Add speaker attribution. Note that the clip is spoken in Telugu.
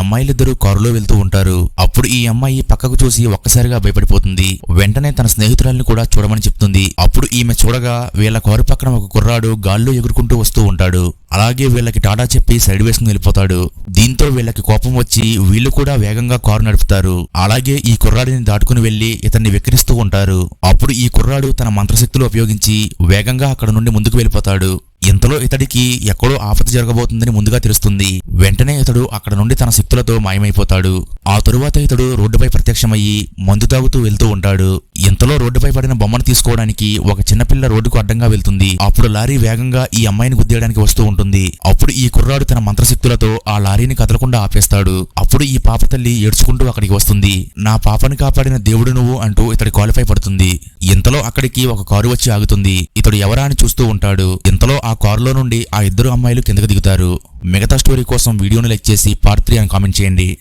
Speaker 1: అమ్మాయిలిద్దరూ కారులో వెళ్తూ ఉంటారు. అప్పుడు ఈ అమ్మాయి పక్కకు చూసి ఒక్కసారిగా భయపడిపోతుంది. వెంటనే తన స్నేహితురాల్ని కూడా చూడమని చెప్తుంది. అప్పుడు ఈమె చూడగా వీళ్ళ కారు పక్కన ఒక కుర్రాడు గాల్లో ఎగురుకుంటూ వస్తూ ఉంటాడు. అలాగే వీళ్ళకి టాటా చెప్పి సైడ్ వేసుకుని వెళ్ళిపోతాడు. దీంతో వీళ్ళకి కోపం వచ్చి వీళ్ళు కూడా వేగంగా కారు నడుపుతారు. అలాగే ఈ కుర్రాడిని దాటుకుని వెళ్ళి ఇతన్ని వెక్కిరిస్తూ ఉంటారు. అప్పుడు ఈ కుర్రాడు తన మంత్రశక్తులు ఉపయోగించి వేగంగా అక్కడ నుండి ముందుకు వెళ్ళిపోతాడు. ఇంతలో ఇతడికి ఎక్కడో ఆపద జరగబోతుందని ముందుగా తెలుస్తుంది. వెంటనే ఇతడు అక్కడ నుండి తన శక్తులతో మాయమైపోతాడు. ఆ తరువాత ఇతడు రోడ్డుపై ప్రత్యక్షమయ్యి మందు తాగుతూ వెళ్తూ ఉంటాడు. ఇంతలో రోడ్డుపై పడిన బొమ్మను తీసుకోవడానికి ఒక చిన్నపిల్ల రోడ్డుకు అడ్డంగా వెళ్తుంది. అప్పుడు లారీ వేగంగా ఈ అమ్మాయిని గుద్దేయడానికి వస్తూ ఉంటుంది. అప్పుడు ఈ కుర్రాడు తన మంత్రశక్తులతో ఆ లారీని కదలకుండా ఆపేస్తాడు. అప్పుడు ఈ పాప తల్లి ఏడ్చుకుంటూ అక్కడికి వస్తుంది. నా పాపను కాపాడిన దేవుడు నువ్వు అంటూ ఇతడి కాలుపై పడుతుంది. ఇంతలో అక్కడికి ఒక కారు వచ్చి ఆగుతుంది. ఇతడు ఎవరా అని చూస్తూ ఉంటాడు. ఇంతలో ఆ కారులో నుండి ఆ ఇద్దరు అమ్మాయిలు కిందకు దిగుతారు. మిగతా స్టోరీ కోసం వీడియోని లైక్ చేసి పార్ట్ త్రీ అని కామెంట్ చేయండి.